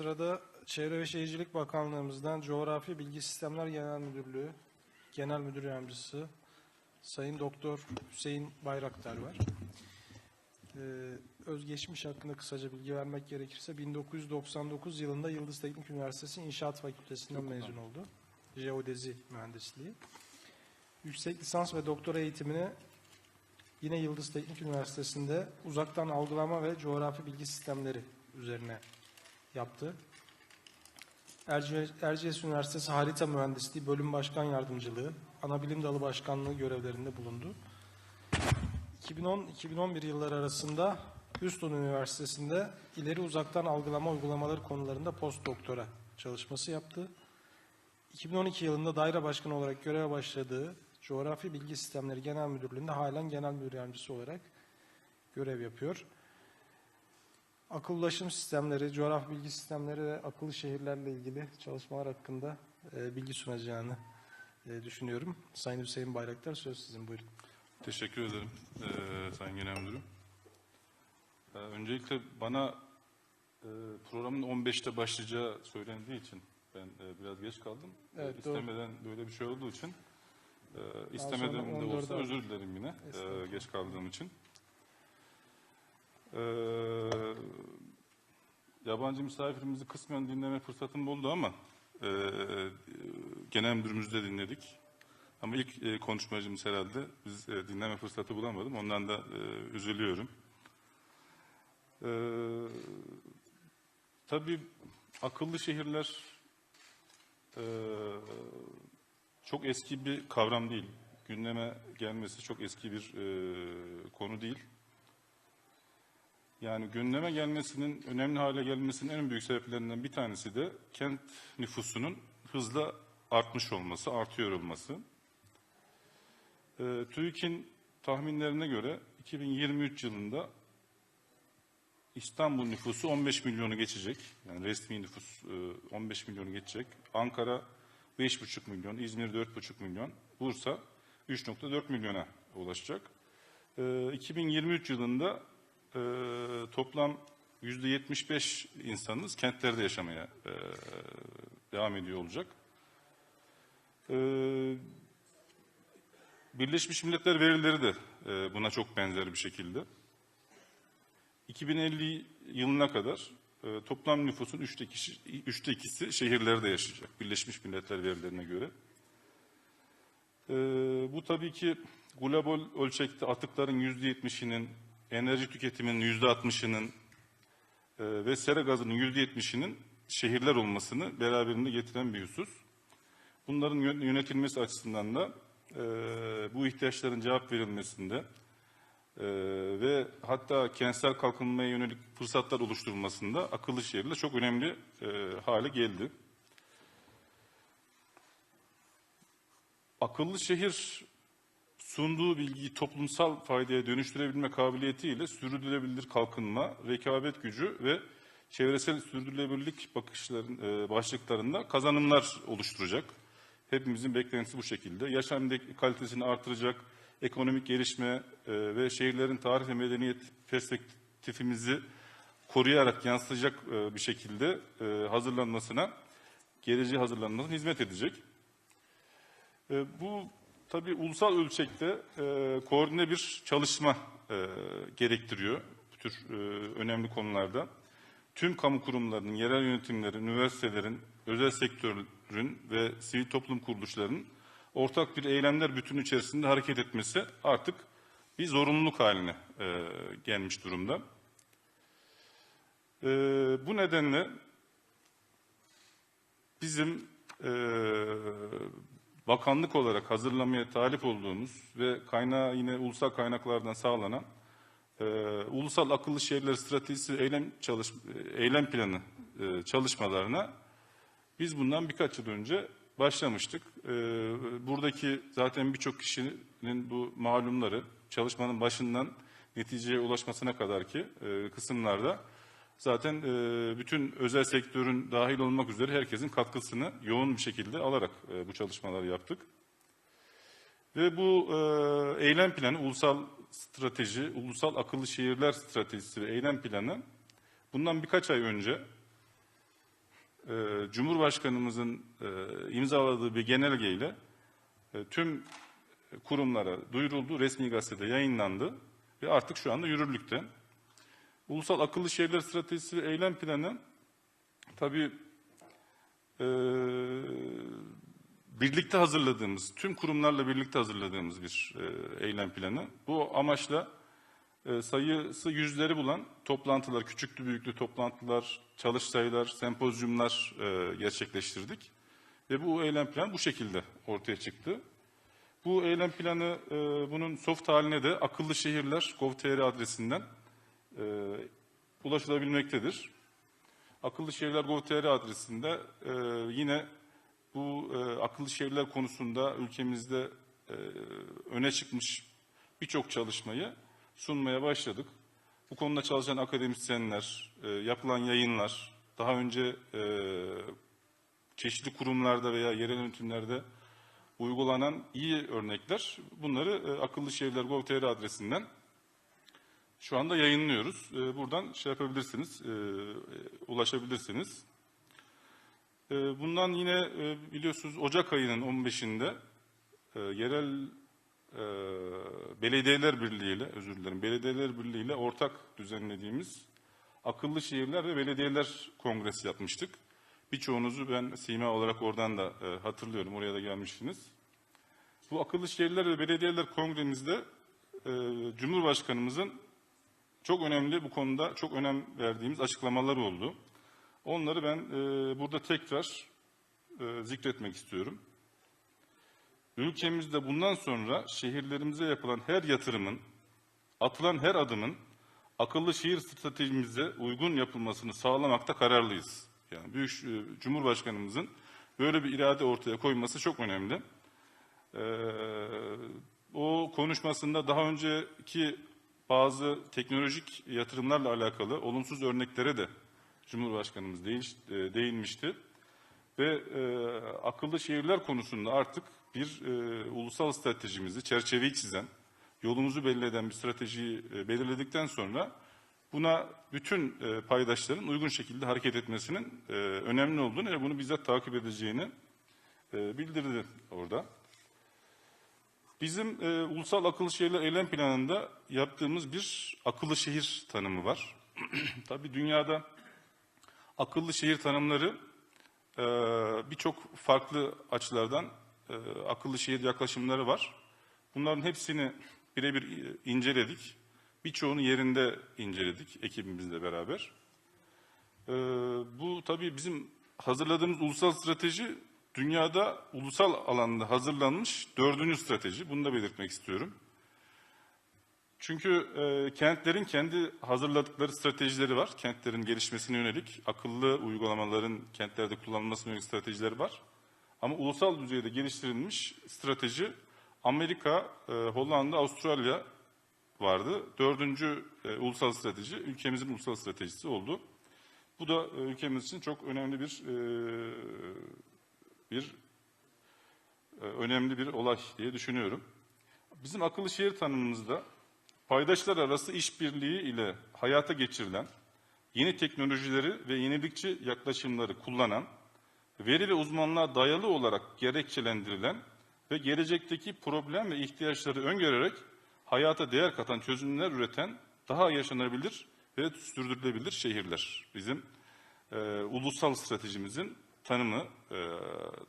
Sırada Çevre ve Şehircilik Bakanlığımızdan Coğrafi Bilgi Sistemler Genel Müdürlüğü Genel Müdür Yardımcısı Sayın Doktor Hüseyin Bayraktar var. Ee, özgeçmiş hakkında kısaca bilgi vermek gerekirse 1999 yılında Yıldız Teknik Üniversitesi İnşaat Fakültesinden mezun oldu. Jeodezi mühendisliği. Yüksek lisans ve doktora eğitimini yine Yıldız Teknik Üniversitesi'nde uzaktan algılama ve coğrafi bilgi sistemleri üzerine yaptı. Erciyes, Üniversitesi Harita Mühendisliği Bölüm Başkan Yardımcılığı, Anabilim Dalı Başkanlığı görevlerinde bulundu. 2010-2011 yılları arasında Houston Üniversitesi'nde ileri uzaktan algılama uygulamaları konularında postdoktora çalışması yaptı. 2012 yılında daire başkanı olarak göreve başladığı Coğrafi Bilgi Sistemleri Genel Müdürlüğü'nde halen genel müdür yardımcısı olarak görev yapıyor. Akıllı ulaşım sistemleri, coğrafi bilgi sistemleri ve akıllı şehirlerle ilgili çalışmalar hakkında e, bilgi sunacağını e, düşünüyorum. Sayın Hüseyin Bayraktar söz sizin buyurun. Teşekkür ederim eee Sayın Genel Müdürüm. Eee, öncelikle bana eee, programın 15'te başlayacağı söylendiği için ben eee, biraz geç kaldım. Evet, doğru. istemeden böyle bir şey olduğu için sonra istemeden de 14'e olsa özür dilerim yine Estağfurullah. geç kaldığım için. Eee, yabancı misafirimizi kısmen dinleme fırsatım oldu ama eee genel müdürümüzü de dinledik. Ama ilk e, konuşmacımız herhalde biz e, dinleme fırsatı bulamadım. Ondan da e, üzülüyorum. E, tabii akıllı şehirler e, çok eski bir kavram değil. Gündeme gelmesi çok eski bir e, konu değil. Yani gündeme gelmesinin, önemli hale gelmesinin en büyük sebeplerinden bir tanesi de kent nüfusunun hızla artmış olması, artıyor olması. E, TÜİK'in tahminlerine göre 2023 yılında İstanbul nüfusu 15 milyonu geçecek. Yani resmi nüfus e, 15 milyonu geçecek. Ankara 5,5 milyon, İzmir 4,5 milyon, Bursa 3,4 milyona ulaşacak. E, 2023 yılında e, toplam %75 insanımız kentlerde yaşamaya e, devam ediyor olacak. E, Birleşmiş Milletler verileri de e, buna çok benzer bir şekilde. 2050 yılına kadar e, toplam nüfusun üçte, ikisi, üçte ikisi şehirlerde yaşayacak. Birleşmiş Milletler verilerine göre. E, bu tabii ki global ölçekte atıkların yüzde yetmişinin, enerji tüketiminin yüzde altmışının e, ve sera gazının yüzde yetmişinin şehirler olmasını beraberinde getiren bir husus. Bunların yön- yönetilmesi açısından da e, bu ihtiyaçların cevap verilmesinde e, ve hatta kentsel kalkınmaya yönelik fırsatlar oluşturulmasında akıllı şehirler çok önemli e, hale geldi. Akıllı şehir sunduğu bilgiyi toplumsal faydaya dönüştürebilme kabiliyetiyle sürdürülebilir kalkınma, rekabet gücü ve çevresel sürdürülebilirlik bakışların e, başlıklarında kazanımlar oluşturacak. Hepimizin beklentisi bu şekilde. Yaşam kalitesini artıracak, ekonomik gelişme e, ve şehirlerin tarih ve medeniyet perspektifimizi koruyarak yansıtacak e, bir şekilde e, hazırlanmasına, geleceğe hazırlanmasına hizmet edecek. E, Bu tabii ulusal ölçekte e, koordine bir çalışma e, gerektiriyor bu tür e, önemli konularda. Tüm kamu kurumlarının, yerel yönetimlerin, üniversitelerin, özel sektörün ve sivil toplum kuruluşlarının ortak bir eylemler bütünü içerisinde hareket etmesi artık bir zorunluluk haline e, gelmiş durumda. E, bu nedenle bizim e, bakanlık olarak hazırlamaya talip olduğumuz ve kaynağı yine ulusal kaynaklardan sağlanan e, ulusal akıllı şehirler stratejisi eylem çalış eylem planı e, çalışmalarına biz bundan birkaç yıl önce başlamıştık. E, buradaki zaten birçok kişinin bu malumları çalışmanın başından neticeye ulaşmasına kadar ki e, kısımlarda zaten e, bütün özel sektörün dahil olmak üzere herkesin katkısını yoğun bir şekilde alarak e, bu çalışmaları yaptık. Ve bu e, eylem planı, ulusal strateji, ulusal akıllı şehirler stratejisi ve eylem planı bundan birkaç ay önce e, Cumhurbaşkanımızın e, imzaladığı bir genelgeyle e, tüm kurumlara duyuruldu, resmi gazetede yayınlandı ve artık şu anda yürürlükte. Ulusal Akıllı Şehirler Stratejisi ve Eylem Planı tabii e, birlikte hazırladığımız, tüm kurumlarla birlikte hazırladığımız bir e, eylem planı. Bu amaçla e, sayısı yüzleri bulan toplantılar, küçüklü büyüklü toplantılar, çalıştaylar, sempozyumlar e, gerçekleştirdik. Ve bu eylem planı bu şekilde ortaya çıktı. Bu eylem planı e, bunun soft haline de akıllı şehirler gov.tr adresinden e, ulaşılabilmektedir. Akıllı şehirler gov.tr adresinde e, yine bu e, akıllı şehirler konusunda ülkemizde e, öne çıkmış birçok çalışmayı sunmaya başladık. Bu konuda çalışan akademisyenler, e, yapılan yayınlar, daha önce e, çeşitli kurumlarda veya yerel yönetimlerde uygulanan iyi örnekler. Bunları e, akıllı şehirler gov.tr adresinden şu anda yayınlıyoruz. E, buradan şey yapabilirsiniz, e, e, ulaşabilirsiniz. E, bundan yine e, biliyorsunuz Ocak ayının 15'inde e, yerel e, belediyeler birliğiyle, özür dilerim, belediyeler birliğiyle ortak düzenlediğimiz akıllı şehirler ve belediyeler kongresi yapmıştık. Birçoğunuzu ben sima olarak oradan da e, hatırlıyorum, oraya da gelmiştiniz. Bu akıllı şehirler ve belediyeler kongremizde e, Cumhurbaşkanımızın çok önemli bu konuda çok önem verdiğimiz açıklamalar oldu. Onları ben e, burada tekrar e, zikretmek istiyorum. Ülkemizde bundan sonra şehirlerimize yapılan her yatırımın, atılan her adımın akıllı şehir stratejimize uygun yapılmasını sağlamakta kararlıyız. Yani Büyük e, Cumhurbaşkanımızın böyle bir irade ortaya koyması çok önemli. Ee, o konuşmasında daha önceki bazı teknolojik yatırımlarla alakalı olumsuz örneklere de Cumhurbaşkanımız e, değinmişti. Ve e, akıllı şehirler konusunda artık bir e, ulusal stratejimizi, çerçeveyi çizen, yolumuzu belli eden bir stratejiyi e, belirledikten sonra buna bütün e, paydaşların uygun şekilde hareket etmesinin e, önemli olduğunu ve bunu bizzat takip edeceğini e, bildirdi orada. Bizim e, Ulusal Akıllı Şehirler Eylem Planı'nda yaptığımız bir akıllı şehir tanımı var. Tabii dünyada akıllı şehir tanımları e, birçok farklı açılardan e, akıllı şehir yaklaşımları var. Bunların hepsini birebir inceledik. Birçoğunu yerinde inceledik ekibimizle beraber. E, bu tabii bizim hazırladığımız ulusal strateji dünyada ulusal alanda hazırlanmış dördüncü strateji. Bunu da belirtmek istiyorum. Çünkü e, kentlerin kendi hazırladıkları stratejileri var. Kentlerin gelişmesine yönelik akıllı uygulamaların kentlerde kullanılmasına yönelik stratejileri var. Ama ulusal düzeyde geliştirilmiş strateji Amerika, e, Hollanda, Avustralya vardı. Dördüncü e, ulusal strateji ülkemizin ulusal stratejisi oldu. Bu da e, ülkemiz için çok önemli bir e, bir e, önemli bir olay diye düşünüyorum. Bizim akıllı şehir tanımımızda paydaşlar arası işbirliği ile hayata geçirilen yeni teknolojileri ve yenilikçi yaklaşımları kullanan, veri ve uzmanlığa dayalı olarak gerekçelendirilen ve gelecekteki problem ve ihtiyaçları öngörerek hayata değer katan çözümler üreten daha yaşanabilir ve sürdürülebilir şehirler. Bizim e, ulusal stratejimizin tanımı, e,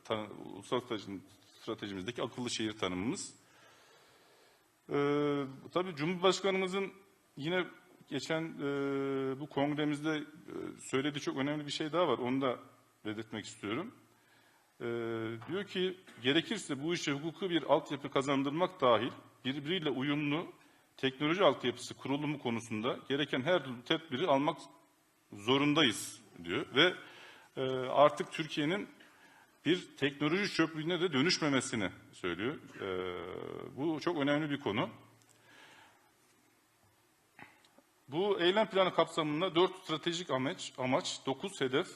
tan ulusal stratejimizdeki akıllı şehir tanımımız. E, tabii Cumhurbaşkanımızın yine geçen e, bu kongremizde e, söylediği çok önemli bir şey daha var. Onu da belirtmek istiyorum. E, diyor ki gerekirse bu işe hukuku bir altyapı kazandırmak dahil birbiriyle uyumlu teknoloji altyapısı kurulumu konusunda gereken her tedbiri almak zorundayız diyor ve e, artık Türkiye'nin bir teknoloji çöplüğüne de dönüşmemesini söylüyor. E, bu çok önemli bir konu. Bu eylem planı kapsamında 4 stratejik amaç, amaç 9 hedef,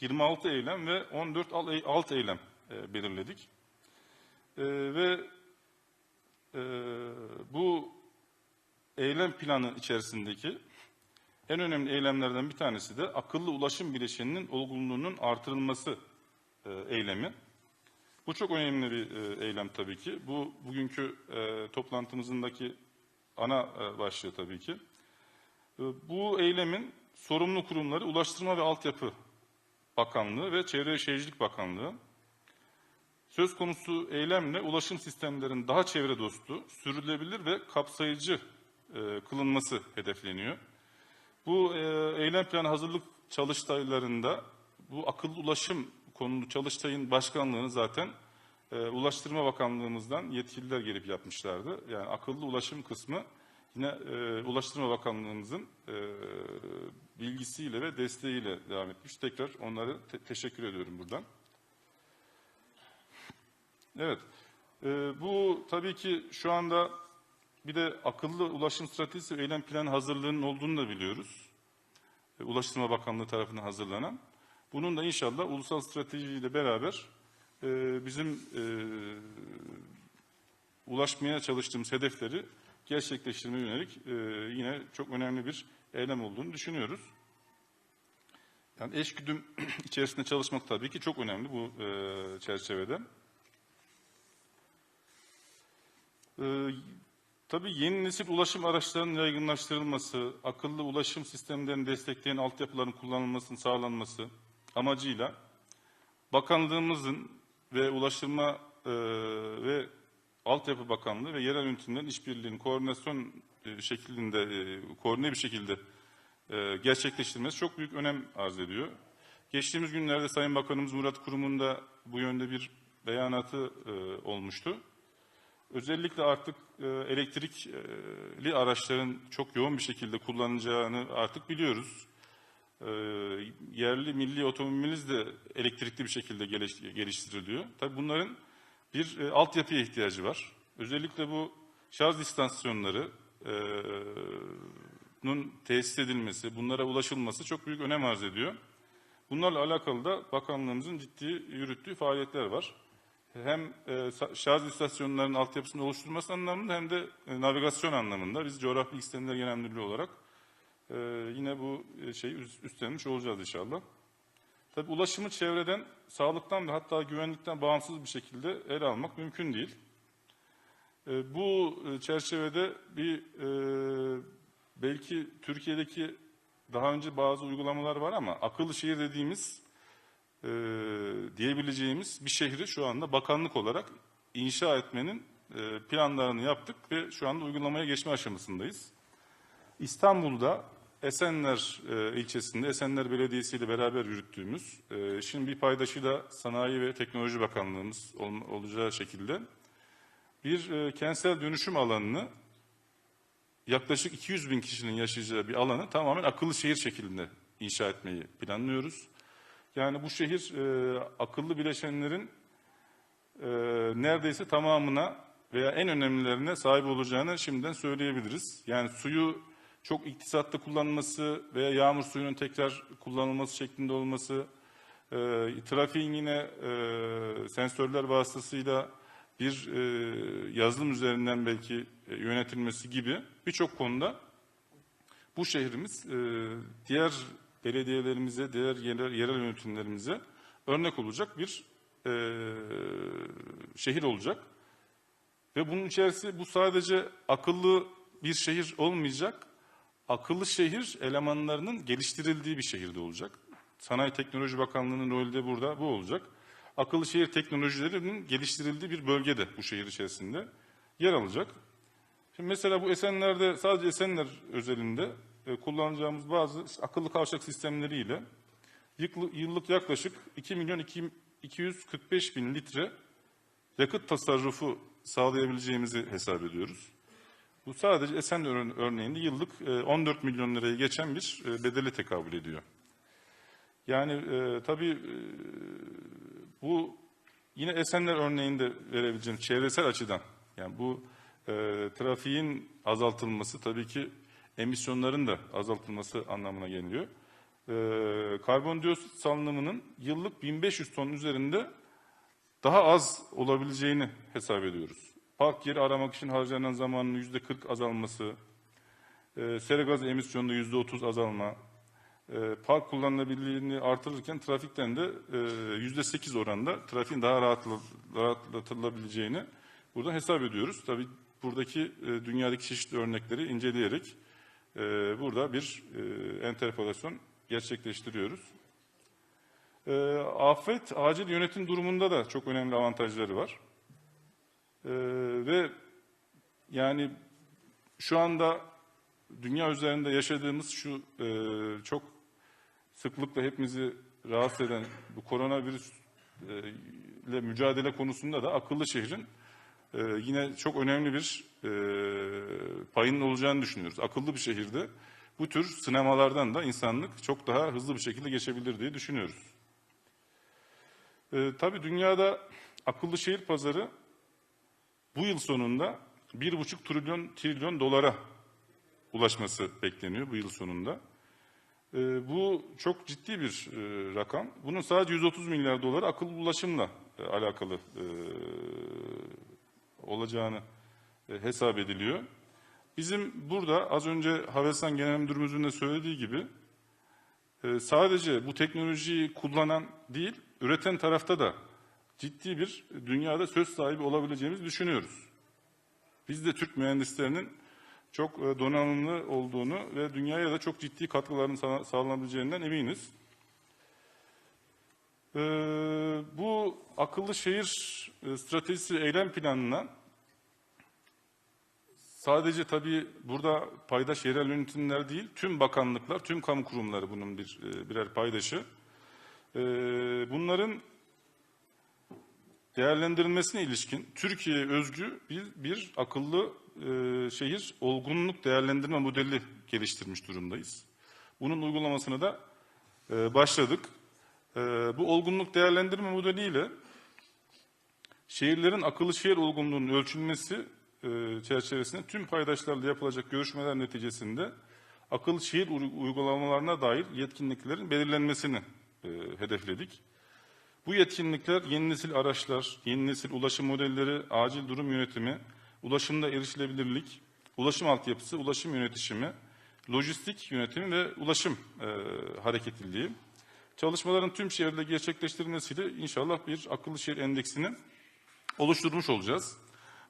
26 eylem ve 14 alt eylem e, belirledik. E, ve e, bu eylem planı içerisindeki En önemli eylemlerden bir tanesi de akıllı ulaşım bileşeninin olgunluğunun artırılması e, eylemi. Bu çok önemli bir e, eylem tabii ki. Bu bugünkü e, toplantımızındaki ana e, başlığı tabii ki. Bu eylemin sorumlu kurumları Ulaştırma ve Altyapı Bakanlığı ve Çevre ve Şehircilik Bakanlığı. Söz konusu eylemle ulaşım sistemlerinin daha çevre dostu, sürdürülebilir ve kapsayıcı e, kılınması hedefleniyor. Bu e, eylem planı hazırlık çalıştaylarında bu akıllı ulaşım konulu çalıştayın başkanlığını zaten e, Ulaştırma Bakanlığımızdan yetkililer gelip yapmışlardı. Yani akıllı ulaşım kısmı yine e, Ulaştırma Bakanlığımızın e, bilgisiyle ve desteğiyle devam etmiş. Tekrar onlara te- teşekkür ediyorum buradan. Evet, e, bu tabii ki şu anda bir de akıllı ulaşım stratejisi ve eylem planı hazırlığının olduğunu da biliyoruz. E, Ulaştırma Bakanlığı tarafından hazırlanan. Bunun da inşallah ulusal stratejiyle beraber e, bizim e, ulaşmaya çalıştığımız hedefleri gerçekleştirmeye yönelik yine çok önemli bir eylem olduğunu düşünüyoruz. Yani eşgüdüm içerisinde çalışmak tabii ki çok önemli bu çerçevede. Tabii yeni nesil ulaşım araçlarının yaygınlaştırılması, akıllı ulaşım sistemlerini destekleyen altyapıların kullanılmasının sağlanması amacıyla bakanlığımızın ve Ulaştırma e, ve Altyapı Bakanlığı ve yerel yönetimlerin işbirliğinin koordinasyon e, şeklinde, e, koordine bir şekilde e, gerçekleştirmesi çok büyük önem arz ediyor. Geçtiğimiz günlerde Sayın Bakanımız Murat Kurum'un da bu yönde bir beyanatı e, olmuştu. Özellikle artık e, elektrikli araçların çok yoğun bir şekilde kullanılacağını artık biliyoruz. E, yerli milli otomobilimiz de elektrikli bir şekilde geliş- geliştiriliyor. Tabii bunların bir e, altyapıya ihtiyacı var. Özellikle bu şarj istasyonları e, nun tesis edilmesi, bunlara ulaşılması çok büyük önem arz ediyor. Bunlarla alakalı da bakanlığımızın ciddi yürüttüğü faaliyetler var hem e, şarj istasyonlarının altyapısını oluşturması anlamında hem de e, navigasyon anlamında biz Coğrafi Bilgi Genel Müdürlüğü olarak e, yine bu şeyi üst- üstlenmiş olacağız inşallah. Tabii ulaşımı çevreden, sağlıktan ve hatta güvenlikten bağımsız bir şekilde ele almak mümkün değil. Bu çerçevede bir belki Türkiye'deki daha önce bazı uygulamalar var ama akıllı şehir dediğimiz e, diyebileceğimiz bir şehri şu anda bakanlık olarak inşa etmenin e, planlarını yaptık ve şu anda uygulamaya geçme aşamasındayız. İstanbul'da Esenler e, ilçesinde Esenler Belediyesi ile beraber yürüttüğümüz, e, şimdi bir paydaşı da Sanayi ve Teknoloji Bakanlığımız ol- olacağı şekilde bir e, kentsel dönüşüm alanını yaklaşık 200 bin kişinin yaşayacağı bir alanı tamamen akıllı şehir şeklinde inşa etmeyi planlıyoruz. Yani bu şehir e, akıllı bileşenlerin e, neredeyse tamamına veya en önemlilerine sahip olacağını şimdiden söyleyebiliriz. Yani suyu çok iktisatlı kullanılması veya yağmur suyunun tekrar kullanılması şeklinde olması, e, trafiğin yine e, sensörler vasıtasıyla bir e, yazılım üzerinden belki e, yönetilmesi gibi birçok konuda bu şehrimiz e, diğer belediyelerimize, diğer yerel, yerel yönetimlerimize örnek olacak bir e, şehir olacak. Ve bunun içerisi bu sadece akıllı bir şehir olmayacak, akıllı şehir elemanlarının geliştirildiği bir şehirde olacak. Sanayi Teknoloji Bakanlığı'nın rolü de burada bu olacak. Akıllı şehir teknolojilerinin geliştirildiği bir bölgede bu şehir içerisinde yer alacak. Şimdi mesela bu Esenler'de sadece Esenler özelinde e, kullanacağımız bazı akıllı kavşak sistemleriyle yıllık yaklaşık 2 milyon 2 245 bin litre yakıt tasarrufu sağlayabileceğimizi hesap ediyoruz. Bu sadece Esenler ör- örneğinde yıllık e, 14 milyon liraya geçen bir e, bedele tekabül ediyor. Yani e, tabii e, bu yine Esenler örneğinde verebileceğim çevresel açıdan yani bu e, trafiğin azaltılması tabii ki emisyonların da azaltılması anlamına geliyor. E, karbondioksit salınımının yıllık 1500 ton üzerinde daha az olabileceğini hesap ediyoruz. Park yeri aramak için harcanan zamanın %40 azalması, e, sera gaz emisyonunda yüzde otuz azalma, e, park kullanılabilirliğini artırırken trafikten de e, yüzde sekiz oranda trafiğin daha rahatla, rahatlatılabileceğini burada hesap ediyoruz. Tabii buradaki e, dünyadaki çeşitli örnekleri inceleyerek e, burada bir e, enterpolasyon gerçekleştiriyoruz. E, afet acil yönetim durumunda da çok önemli avantajları var. E, ve yani şu anda dünya üzerinde yaşadığımız şu e, çok sıklıkla hepimizi rahatsız eden bu koronavirüs ile mücadele konusunda da akıllı şehrin e, yine çok önemli bir e, payının olacağını düşünüyoruz. Akıllı bir şehirde bu tür sinemalardan da insanlık çok daha hızlı bir şekilde geçebilir diye düşünüyoruz. E, tabii dünyada akıllı şehir pazarı bu yıl sonunda 1,5 trilyon trilyon dolara ulaşması bekleniyor bu yıl sonunda. E, bu çok ciddi bir e, rakam. Bunun sadece 130 milyar doları akıllı ulaşımla e, alakalı e, olacağını e, hesap ediliyor. Bizim burada az önce Havelsan Genel Müdürümüzün de söylediği gibi e, sadece bu teknolojiyi kullanan değil, üreten tarafta da ciddi bir dünyada söz sahibi olabileceğimizi düşünüyoruz. Biz de Türk mühendislerinin çok e, donanımlı olduğunu ve dünyaya da çok ciddi katkıların sağ- sağlanabileceğinden eminiz. Ee, bu akıllı şehir e, stratejisi eylem planına sadece tabii burada paydaş yerel yönetimler değil, tüm bakanlıklar, tüm kamu kurumları bunun bir e, birer paydaşı. Ee, bunların değerlendirilmesine ilişkin Türkiye özgü bir, bir akıllı e, şehir olgunluk değerlendirme modeli geliştirmiş durumdayız. Bunun uygulamasına da e, başladık. E, bu olgunluk değerlendirme modeliyle şehirlerin akıllı şehir olgunluğunun ölçülmesi e, çerçevesinde tüm paydaşlarla yapılacak görüşmeler neticesinde akıllı şehir uy- uygulamalarına dair yetkinliklerin belirlenmesini e, hedefledik. Bu yetkinlikler yeni nesil araçlar, yeni nesil ulaşım modelleri, acil durum yönetimi, ulaşımda erişilebilirlik, ulaşım altyapısı, ulaşım yönetişimi, lojistik yönetimi ve ulaşım e, hareketliliği. Çalışmaların tüm şehirde gerçekleştirilmesiyle inşallah bir akıllı şehir endeksini oluşturmuş olacağız.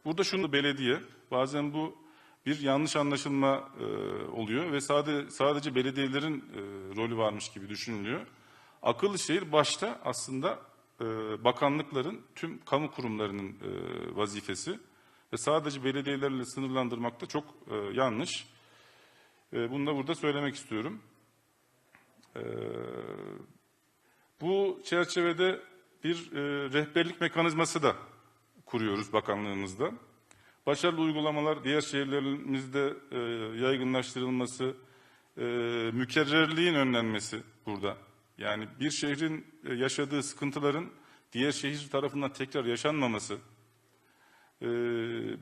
Burada şunu belediye, bazen bu bir yanlış anlaşılma e, oluyor ve sade, sadece belediyelerin e, rolü varmış gibi düşünülüyor. Akıllı şehir başta aslında e, bakanlıkların, tüm kamu kurumlarının e, vazifesi ve sadece belediyelerle sınırlandırmak da çok e, yanlış. E, bunu da burada söylemek istiyorum. E, bu çerçevede bir e, rehberlik mekanizması da kuruyoruz bakanlığımızda. Başarılı uygulamalar diğer şehirlerimizde e, yaygınlaştırılması, e, mükerrerliğin önlenmesi burada. Yani bir şehrin e, yaşadığı sıkıntıların diğer şehir tarafından tekrar yaşanmaması. E,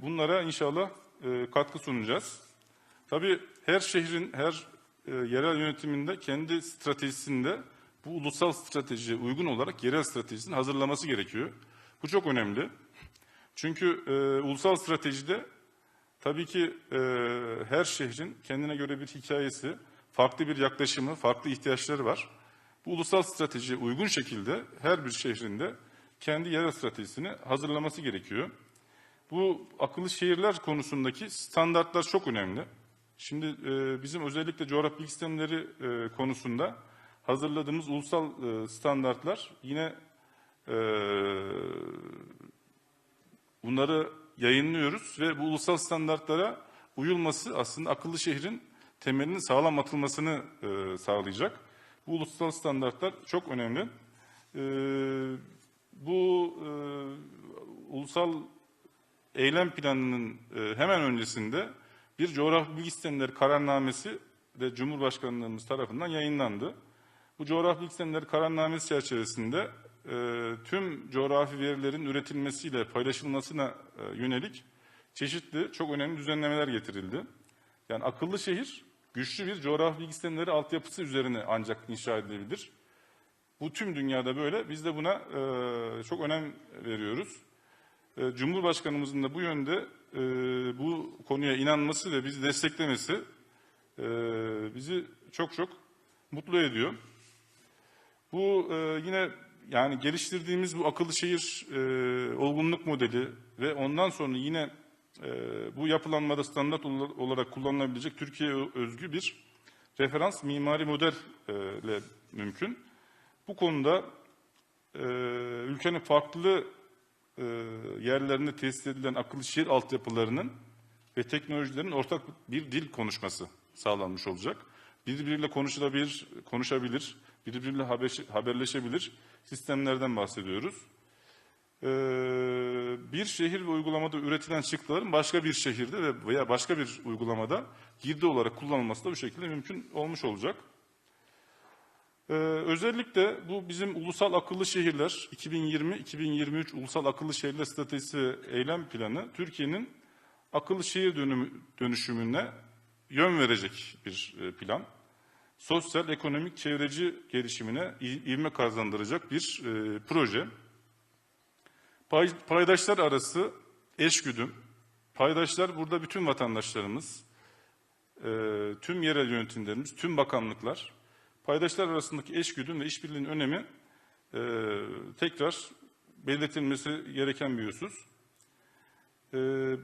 bunlara inşallah e, katkı sunacağız. Tabii her şehrin, her e, yerel yönetiminde kendi stratejisinde bu ulusal stratejiye uygun olarak yerel stratejisini hazırlaması gerekiyor. Bu çok önemli. Çünkü e, ulusal stratejide tabii ki e, her şehrin kendine göre bir hikayesi, farklı bir yaklaşımı, farklı ihtiyaçları var. Bu ulusal stratejiye uygun şekilde her bir şehrinde kendi yerel stratejisini hazırlaması gerekiyor. Bu akıllı şehirler konusundaki standartlar çok önemli. Şimdi e, bizim özellikle coğrafi bilgi sistemleri e, konusunda hazırladığımız ulusal e, standartlar yine e, bunları yayınlıyoruz ve bu ulusal standartlara uyulması aslında akıllı şehrin temelinin sağlam atılmasını e, sağlayacak. Bu ulusal standartlar çok önemli. E, bu e, ulusal eylem planının e, hemen öncesinde bir coğrafi bilgi sistemleri kararnamesi de Cumhurbaşkanlığımız tarafından yayınlandı. Bu coğrafi sistemleri kararnamesi çerçevesinde e, tüm coğrafi verilerin üretilmesiyle paylaşılmasına e, yönelik çeşitli çok önemli düzenlemeler getirildi. Yani akıllı şehir güçlü bir coğrafi bilgi sistemleri altyapısı üzerine ancak inşa edilebilir. Bu tüm dünyada böyle. Biz de buna e, çok önem veriyoruz. E, Cumhurbaşkanımızın da bu yönde e, bu konuya inanması ve bizi desteklemesi e, bizi çok çok mutlu ediyor. Bu e, yine yani geliştirdiğimiz bu akıllı şehir e, olgunluk modeli ve ondan sonra yine e, bu yapılanmada standart ol- olarak kullanılabilecek Türkiye özgü bir referans mimari model e, mümkün. Bu konuda e, ülkenin farklı e, yerlerinde tesis edilen akıllı şehir altyapılarının ve teknolojilerin ortak bir dil konuşması sağlanmış olacak. Birbiriyle konuşulabilir, konuşabilir, birbiriyle haber- haberleşebilir sistemlerden bahsediyoruz. Ee, bir şehir ve uygulamada üretilen çıktıların başka bir şehirde ve veya başka bir uygulamada girdi olarak kullanılması da bu şekilde mümkün olmuş olacak. Ee, özellikle bu bizim ulusal akıllı şehirler 2020-2023 ulusal akıllı şehirler stratejisi eylem planı Türkiye'nin akıllı şehir dönüşümüne yön verecek bir e, plan. Sosyal, ekonomik, çevreci gelişimine ivme kazandıracak bir e, proje. Pay- Paydaşlar arası eşgüdüm. Paydaşlar burada bütün vatandaşlarımız, e, tüm yerel yönetimlerimiz, tüm bakanlıklar. Paydaşlar arasındaki eşgüdüm ve işbirliğinin önemi e, tekrar belirtilmesi gereken bir husus. E,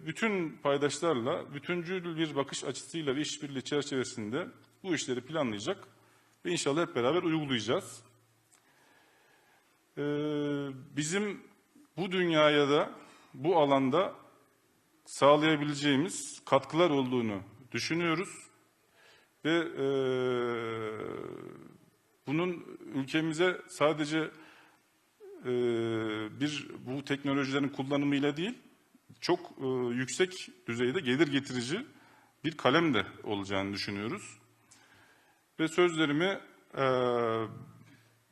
bütün paydaşlarla, bütüncül bir bakış açısıyla ve işbirliği çerçevesinde bu işleri planlayacak ve inşallah hep beraber uygulayacağız. E, bizim bu dünyaya da bu alanda sağlayabileceğimiz katkılar olduğunu düşünüyoruz ve e, bunun ülkemize sadece e, bir bu teknolojilerin kullanımıyla değil çok e, yüksek düzeyde gelir getirici bir kalem de olacağını düşünüyoruz. Ve sözlerimi e,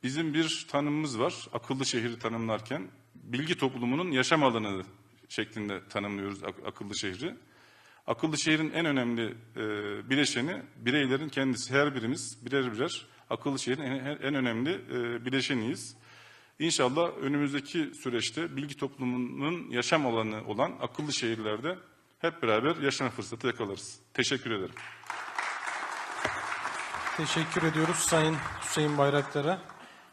bizim bir tanımımız var akıllı şehri tanımlarken bilgi toplumunun yaşam alanı şeklinde tanımlıyoruz ak- akıllı şehri. Akıllı şehrin en önemli e, bileşeni bireylerin kendisi. Her birimiz birer birer akıllı şehrin en, en önemli e, bileşeniyiz. İnşallah önümüzdeki süreçte bilgi toplumunun yaşam alanı olan akıllı şehirlerde hep beraber yaşama fırsatı yakalarız. Teşekkür ederim. Teşekkür ediyoruz Sayın Hüseyin Bayraktar'a.